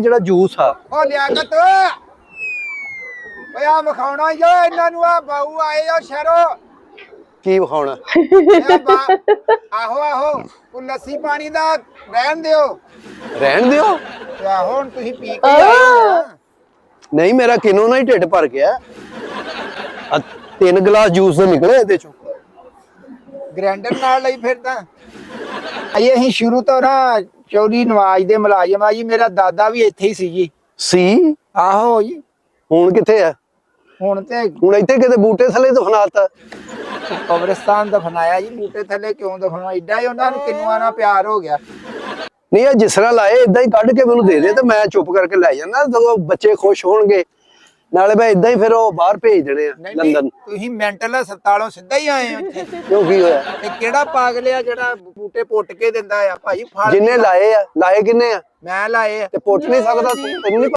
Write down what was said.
ਜਿਹੜਾ ਜੂਸ ਆ। ਉਹ ਲਿਆਕਤ। ਓਏ ਆ ਵਿਖਾਉਣਾ ਜੋ ਇਹਨਾਂ ਨੂੰ ਆ ਬਾਊ ਆਏ ਆ ਸ਼ਹਿਰੋਂ। ਕੀ ਵਿਖਾਉਣਾ? ਇਹ ਬਾ- ਆਹੋ ਆਹੋ ਉਹ ਲੱਸੀ ਪਾਣੀ ਦਾ ਰਹਿਣ ਦਿਓ। ਰਹਿਣ ਦਿਓ? ਤੇ ਆਹੋ ਹੁਣ ਤੁਸੀਂ ਪੀ ਕੇ ਆਏ ਹੋ ਨਾ। ਨਹੀਂ ਮੇਰਾ ਕਿਨੋਂ ਨਾਲ ਹੀ ਢਿੱਡ ਭਰ ਗਿਆ। ਆ ਤਿੰਨ ਗਲਾਸ ਜੂਸ ਦੇ ਨਿਕਲੇ ਇਹਦੇ ਚੋਂ। ਗ੍ਰੈਂਡਰ ਨਾਲ ਲਈ ਫਿਰ ਅਈ ਅਸੀਂ ਸ਼ੁਰੂ ਤੋਂ ਨਾ ਚੌਧਰੀ ਨਵਾਜ ਦੇ ਮੁਲਾਜ਼ਮ ਆ ਜੀ ਮੇਰਾ ਦਾਦਾ ਵੀ ਇੱਥੇ ਹੀ ਸੀ ਜੀ। ਸੀ? ਆਹੋ ਜੀ। ਹੁਣ ਕਿੱਥੇ ਆ? ਹੁਣ ਤੇ ਹੁਣ ਇੱਥੇ ਕਿਤੇ ਬੂਟੇ ਥੱਲੇ ਦਫਨਾਤਾ? ਕਬਰਸਤਾਨ ਦਫਨਾਇਆ ਜੀ ਬੂਟੇ ਥੱਲੇ ਕਿਉਂ ਦਫਨਾਇਆ ਏਡਾ ਹੀ ਉਹਨਾਂ ਨੂੰ ਕਿੰਨੂਆਂ ਨਾਲ ਪਿਆਰ ਹੋ ਗਿਆ। ਨਹੀਂ ਆ ਜਿਸ ਤਰ੍ਹਾਂ ਲਾਏ ਇਦਾਂ ਹੀ ਕੱਢ ਕੇ ਮੈਨੂੰ ਦੇ ਦੇ ਤੇ ਮੈਂ ਚੁੱਪ ਕਰਕੇ ਲੈ ਜਾਣਾ ਸਗੋਂ ਬੱਚੇ ਖੁਸ਼ ਹੋਣਗੇ। ਨਾਲੇ ਮੈਂ ਇਦਾਂ ਹੀ ਫਿਰ ਉਹ ਬਾਹਰ ਭੇਜ ਦੇਣੇ ਆ ਨਹੀਂ ਨਹੀਂ ਲੰਡਨ ਤੁਸੀਂ ਮੈਂਟਲ ਹਸਪਤਾਲੋਂ ਸਿੱਧਾ ਹੀ ਆਏ ਹੋ ਇੱਥੇ। ਕਿਉਂ ਕੀ ਹੋਇਆ? ਤੇ ਕਿਹੜਾ ਪਾਗਲ ਆ ਜਿਹੜਾ ਬੂਟੇ ਪੁੱਟ ਕੇ ਦਿੰਦਾ ਆ? ਭਾਈ ਫਲ ਜਿੰਨੇ ਲਾਏ ਆ ਲਾਏ ਕਿੰਨੇ ਆ? ਮੈਂ ਲਾਏ ਆ। ਤੇ ਪੁੱਟ ਨਹੀਂ ਸਕਦਾ ਤੂੰ ਤੈਨੂੰ ਨੀ